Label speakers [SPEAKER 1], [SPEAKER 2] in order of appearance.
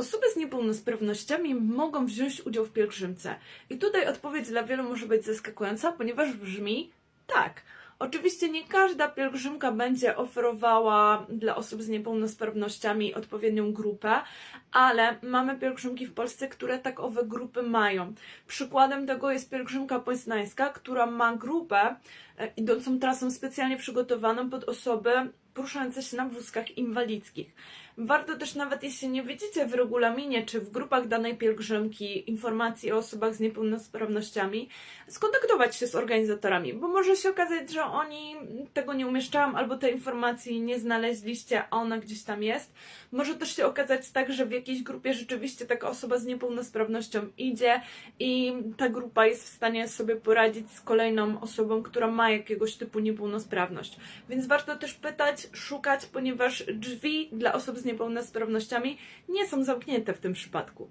[SPEAKER 1] osoby z niepełnosprawnościami mogą wziąć udział w pielgrzymce? I tutaj odpowiedź dla wielu może być zaskakująca, ponieważ brzmi tak. Oczywiście nie każda pielgrzymka będzie oferowała dla osób z niepełnosprawnościami odpowiednią grupę, ale mamy pielgrzymki w Polsce, które takowe grupy mają. Przykładem tego jest pielgrzymka poznańska, która ma grupę e, idącą trasą specjalnie przygotowaną pod osoby poruszające się na wózkach inwalidzkich. Warto też nawet jeśli nie widzicie w regulaminie czy w grupach danej pielgrzymki informacji o osobach z niepełnosprawnościami, skontaktować się z organizatorami, bo może się okazać, że oni tego nie umieszczają albo tej informacji nie znaleźliście, a ona gdzieś tam jest. Może też się okazać tak, że w jakiejś grupie rzeczywiście taka osoba z niepełnosprawnością idzie i ta grupa jest w stanie sobie poradzić z kolejną osobą, która ma jakiegoś typu niepełnosprawność. Więc warto też pytać, szukać, ponieważ drzwi dla osób z niepełnosprawnościami nie są zamknięte w tym przypadku.